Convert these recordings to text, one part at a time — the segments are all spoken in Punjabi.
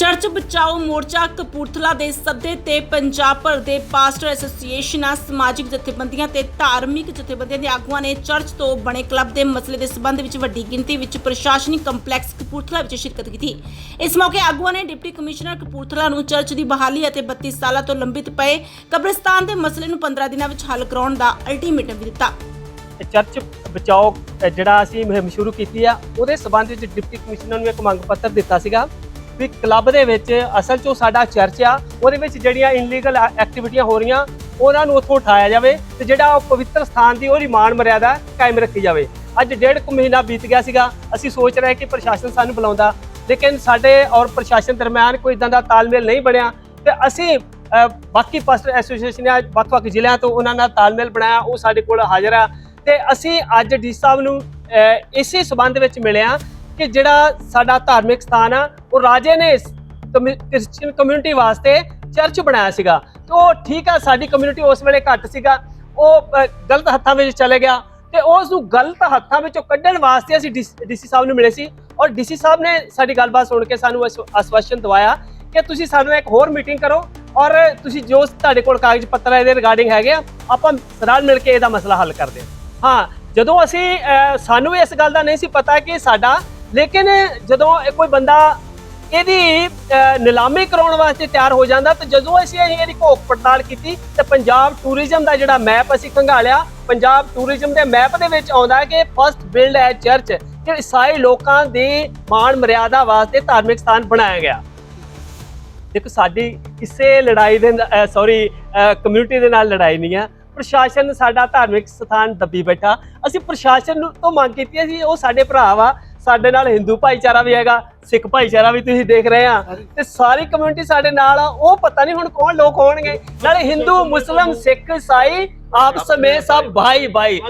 ਚਰਚ ਬਚਾਓ ਮੋਰਚਾ ਕਪੂਰਥਲਾ ਦੇ ਸੱਦੇ ਤੇ ਪੰਜਾਬ ਭਰ ਦੇ ਪਾਸਟਰ ਐਸੋਸੀਏਸ਼ਨਾਂ ਸਮਾਜਿਕ ਜਥੇਬੰਦੀਆਂ ਤੇ ਧਾਰਮਿਕ ਜਥੇਬੰਦੀਆਂ ਦੇ ਆਗੂਆਂ ਨੇ ਚਰਚ ਤੋਂ ਬਣੇ ਕਲੱਬ ਦੇ ਮਸਲੇ ਦੇ ਸਬੰਧ ਵਿੱਚ ਵੱਡੀ ਗਿਣਤੀ ਵਿੱਚ ਪ੍ਰਸ਼ਾਸਨਿਕ ਕੰਪਲੈਕਸ ਕਪੂਰਥਲਾ ਵਿੱਚ ਸ਼ਿਰਕਤ ਕੀਤੀ। ਇਸ ਮੌਕੇ ਆਗੂਆਂ ਨੇ ਡਿਪਟੀ ਕਮਿਸ਼ਨਰ ਕਪੂਰਥਲਾ ਨੂੰ ਚਰਚ ਦੀ ਬਹਾਲੀ ਅਤੇ 32 ਸਾਲਾਂ ਤੋਂ ਲੰਬਿਤ ਪਏ ਕਬਰਿਸਤਾਨ ਦੇ ਮਸਲੇ ਨੂੰ 15 ਦਿਨਾਂ ਵਿੱਚ ਹੱਲ ਕਰਾਉਣ ਦਾ ਅਲਟੀਮੇਟਮ ਵੀ ਦਿੱਤਾ। ਚਰਚ ਬਚਾਓ ਜਿਹੜਾ ਅਸੀਂ ਮੁਹਿੰਮ ਸ਼ੁਰੂ ਕੀਤੀ ਆ, ਉਹਦੇ ਸਬੰਧ ਵਿੱਚ ਡਿਪਟੀ ਕਮਿਸ਼ਨਰ ਨੂੰ ਇੱਕ ਮੰਗ ਪੱਤਰ ਦਿੱਤਾ ਸੀਗਾ। ਵੀ ਕਲੱਬ ਦੇ ਵਿੱਚ ਅਸਲ 'ਚੋਂ ਸਾਡਾ ਚਰਚ ਆ ਉਹਦੇ ਵਿੱਚ ਜਿਹੜੀਆਂ ਇਨਲੀਗਲ ਐਕਟੀਵਿਟੀਆਂ ਹੋ ਰਹੀਆਂ ਉਹਨਾਂ ਨੂੰ ਉੱਥੋਂ ਉਠਾਇਆ ਜਾਵੇ ਤੇ ਜਿਹੜਾ ਉਹ ਪਵਿੱਤਰ ਸਥਾਨ ਦੀ ਉਹਦੀ ਮਾਣ ਮਰਿਆਦਾ ਕਾਇਮ ਰੱਖੀ ਜਾਵੇ। ਅੱਜ ਡੇਢ ਕੁ ਮਹੀਨਾ ਬੀਤ ਗਿਆ ਸੀਗਾ ਅਸੀਂ ਸੋਚ ਰਹੇ ਕਿ ਪ੍ਰਸ਼ਾਸਨ ਸਾਨੂੰ ਬੁਲਾਉਂਦਾ ਲੇਕਿਨ ਸਾਡੇ ਔਰ ਪ੍ਰਸ਼ਾਸਨ ਦਰਮਿਆਨ ਕੋਈ ਇਦਾਂ ਦਾ ਤਾਲਮੇਲ ਨਹੀਂ ਬਣਿਆ ਤੇ ਅਸੀਂ ਬਾਕੀ ਪਾਸਟਰ ਐਸੋਸੀਏਸ਼ਨ ਆ ਵੱਖ-ਵੱਖ ਜ਼ਿਲ੍ਹਿਆਂ ਤੋਂ ਉਹਨਾਂ ਨਾਲ ਤਾਲਮੇਲ ਬਣਾਇਆ ਉਹ ਸਾਡੇ ਕੋਲ ਹਾਜ਼ਰ ਆ ਤੇ ਅਸੀਂ ਅੱਜ ਡੀ ਸਾਹਿਬ ਨੂੰ ਅ, ਇਸੇ ਸਬੰਧ ਵਿੱਚ ਮਿਲਿਆ ਕਿ ਜਿਹੜਾ ਸਾਡਾ ਧਾਰਮਿਕ ਸਥਾਨ ਆ, ਉਹ ਰਾਜੇ ਨੇ ਕ੍ਰਿਸਚੀਅਨ ਕਮਿਊਨਿਟੀ ਵਾਸਤੇ ਚਰਚ ਬਣਾਇਆ ਸੀਗਾ। ਤੇ ਉਹ ਠੀਕ ਆ, ਸਾਡੀ ਕਮਿਊਨਿਟੀ ਉਸ ਵੇਲੇ ਘੱਟ ਸੀਗਾ। ਉਹ ਗਲਤ ਹੱਥਾਂ ਵਿੱਚ ਚਲੇ ਗਿਆ ਤੇ ਉਸ ਨੂੰ ਗਲਤ ਹੱਥਾਂ ਵਿੱਚੋਂ ਕੱਢਣ ਵਾਸਤੇ ਅਸੀਂ ਡੀਸੀ ਸਾਹਿਬ ਨੂੰ ਮਿਲੇ ਸੀ ਔਰ ਡੀਸੀ ਸਾਹਿਬ ਨੇ ਸਾਡੀ ਗੱਲਬਾਤ ਸੁਣ ਕੇ ਸਾਨੂੰ ਅਸ- ਆਸ਼ਵਾਸਨ ਦਵਾਇਆ ਕਿ ਤੁਸੀਂ ਸਾਨੂੰ ਇੱਕ ਹੋਰ ਮੀਟਿੰਗ ਕਰੋ ਔਰ ਤੁਸੀਂ ਜੋ ਤੁਹਾਡੇ ਕੋਲ ਕਾਗਜ਼ ਪੱਤਰ ਇਹਦੇ ਰਿਗਾਰਡਿੰਗ ਹੈਗੇ ਆ, ਆਪਾਂ ਰਲ ਮਿਲ ਕੇ ਇਹਦਾ ਮਸਲਾ ਹੱਲ ਕਰਦੇ ਹਾਂ। ਜਦੋਂ ਅਸੀਂ ਸਾਨੂੰ ਵੀ ਇਸ ਗੱਲ ਦਾ ਨਹੀਂ ਸੀ ਪਤਾ ਕਿ ਸਾਡਾ ਲੇਕਿਨ ਜਦੋਂ ਇਹ ਕੋਈ ਬੰਦਾ ਇਹਦੀ ਨਿਲਾਮੀ ਕਰਾਉਣ ਵਾਸਤੇ ਤਿਆਰ ਹੋ ਜਾਂਦਾ, ਤਾਂ ਜਦੋਂ ਅਸੀਂ ਇਹਦੀ ਘੋਖ ਪੜਤਾਲ ਕੀਤੀ, ਤਾਂ ਪੰਜਾਬ ਟੂਰਿਜ਼ਮ ਦਾ ਜਿਹੜਾ ਮੈਪ ਅਸੀਂ ਖੰਗਾਲਿਆ, ਪੰਜਾਬ ਟੂਰਿਜ਼ਮ ਦੇ ਮੈਪ ਦੇ ਵਿੱਚ ਆਉਂਦਾ ਕਿ ਫਸਟ ਬਿਲਡ ਹੈ ਚਰਚ ਕਿ ਈਸਾਈ ਲੋਕਾਂ ਦੀ ਮਾਣ ਮਰਿਆਦਾ ਵਾਸਤੇ ਧਾਰਮਿਕ ਸਥਾਨ ਬਣਾਇਆ ਗਿਆ। ਦੇਖੋ, ਸਾਡੀ ਕਿਸੇ ਲੜਾਈ ਦੇ ਸੌਰੀ ਕਮਿਊਨਿਟੀ ਦੇ ਨਾਲ ਲੜਾਈ ਨਹੀਂ ਆ। ਪ੍ਰਸ਼ਾਸਨ ਸਾਡਾ ਧਾਰਮਿਕ ਸਥਾਨ ਦੱਬੀ ਬੈਠਾ। ਅਸੀਂ ਪ੍ਰਸ਼ਾਸਨ ਨੂੰ ਤੋਂ ਮੰਗ ਕੀਤੀ ਸੀ ਉਹ ਸਾਡੇ ਭਰਾ ਵਾ ਸਾਡੇ ਨਾਲ ਹਿੰਦੂ ਭਾਈਚਾਰਾ ਵੀ ਹੈਗਾ ਸਿੱਖ ਭਾਈਚਾਰਾ ਵੀ ਤੁਸੀਂ ਦੇਖ ਰਹੇ ਆ। ਤੇ ਸਾਰੀ ਕਮਿਊਨਿਟੀ ਸਾਡੇ ਨਾਲ ਆ ਉਹ ਪਤਾ ਨਹੀਂ ਹੁਣ ਕੌਣ ਲੋਕ ਹੋਣਗੇ। ਨਾਲੇ ਹਿੰਦੂ ਮੁਸਲਮ ਸਿੱਖ ਈਸਾਈ ਆਪਸ ਵਿੱਚ ਸਭ ਭਾਈ ਭਾਈ।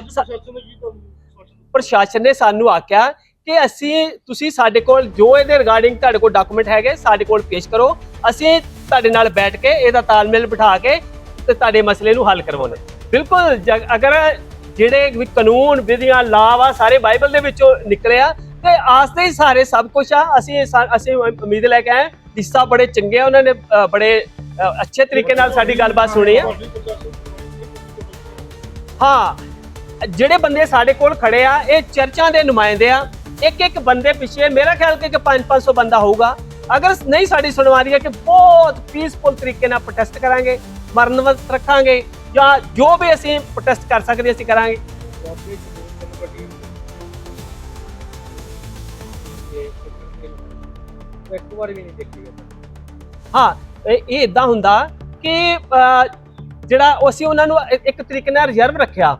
ਪ੍ਰਸ਼ਾਸਨ ਨੇ ਸਾਨੂੰ ਆਖਿਆ ਕਿ ਅਸੀਂ ਤੁਸੀਂ ਸਾਡੇ ਕੋਲ ਜੋ ਇਹਦੇ ਰਿਗਾਰਡਿੰਗ ਤੁਹਾਡੇ ਕੋਲ ਡਾਕੂਮੈਂਟ ਹੈਗੇ ਸਾਡੇ ਕੋਲ ਪੇਸ਼ ਕਰੋ। ਅਸੀਂ ਤੁਹਾਡੇ ਨਾਲ ਬੈਠ ਕੇ ਇਹਦਾ ਤਾਲਮੇਲ ਬਿਠਾ ਕੇ ਤੇ ਤੁਹਾਡੇ ਮਸਲੇ ਨੂੰ ਹੱਲ ਕਰਵਾਉਣਾ। ਬਿਲਕੁਲ ਜ- ਅਗਰ ਜਿਹੜੇ ਵੀ ਕਾਨੂੰਨ ਵਿਧੀਆਂ ਆ ਸਾਰੇ ਬਾਈਬਲ ਦੇ ਵਿੱਚੋਂ ਨਿਕਲਿਆ ਤੇ ਆਸਤੇ ਹੀ ਸਾਰੇ ਸਭ ਕੁਝ ਆ। ਅਸੀਂ ਅਸੀਂ ਉਮੀਦ ਲੈ ਕੇ ਆਏ ਹਿੱਸਾ ਬੜੇ ਚੰਗੇ ਆ। ਉਹਨਾਂ ਨੇ ਬੜੇ ਅੱਛੇ ਤਰੀਕੇ ਨਾਲ ਸਾਡੀ ਗੱਲਬਾਤ ਸੁਣੀ ਆ। ਹਾਂ, ਜਿਹੜੇ ਬੰਦੇ ਸਾਡੇ ਕੋਲ ਖੜੇ ਆ, ਇਹ ਚਰਚਾਂ ਦੇ ਨੁਮਾਇੰਦੇ ਆ। ਇੱਕ ਇੱਕ ਬੰਦੇ ਪਿੱਛੇ, ਮੇਰਾ ਖਿਆਲ ਕਿ 5-500 ਬੰਦਾ ਹੋਊਗਾ। ਅਗਰ ਨਹੀਂ ਸਾਡੀ ਸੁਣਵਾਈ ਹੈ ਕਿ ਬਹੁਤ ਪੀਸਫੁਲ ਤਰੀਕੇ ਨਾਲ ਪ੍ਰੋਟੈਸਟ ਕਰਾਂਗੇ ਮਰਨਵਰਤ ਰੱਖਾਂਗੇ ਜਾਂ ਜੋ ਵੀ ਅਸੀਂ ਪ੍ਰੋਟੈਸਟ ਕਰ ਸਕਦੇ ਅਸੀਂ ਕਰਾਂਗੇ। ਇੱਕ ਵਾਰ ਵੀ ਨਹੀਂ ਦੇਖੀ ਹਾਂ ਇਹ ਇਦਾਂ ਹੁੰਦਾ ਕਿ ਜਿਹੜਾ ਉਹ ਅਸੀਂ ਉਹਨਾਂ ਨੂੰ ਇੱਕ ਤਰੀਕੇ ਨਾਲ ਰਿਜ਼ਰਵ ਰੱਖਿਆ।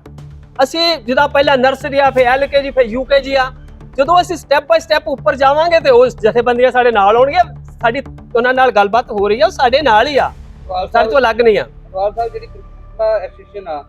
ਅਸੀਂ ਜਿਹਦਾ ਪਹਿਲਾਂ ਨਰਸਰੀ ਆ ਫਿਰ ਐਲਕੇਜੀ ਫਿਰ ਯੂਕੇਜੀ ਆ। ਜਦੋਂ ਅਸੀਂ ਸਟੈਪ ਬਾਈ ਸਟੈਪ ਉੱਪਰ ਜਾਵਾਂਗੇ ਤੇ ਉਸ ਜਥੇਬੰਦੀਆਂ ਸਾਡੇ ਨਾਲ ਆਉਣਗੀਆਂ। ਸਾਡੀ ਉਹਨਾਂ ਨਾਲ ਗੱਲਬਾਤ ਹੋ ਰਹੀ ਆ ਉਹ ਸਾਡੇ ਨਾਲ ਹੀ ਆ। ਸਾਡੇ ਤੋਂ ਅਲੱਗ ਨਹੀਂ ਆ। ਸਾਹਿਬ ਜਿਹੜੀ ਐਸੋਸੀਏਸ਼ਨ ਆ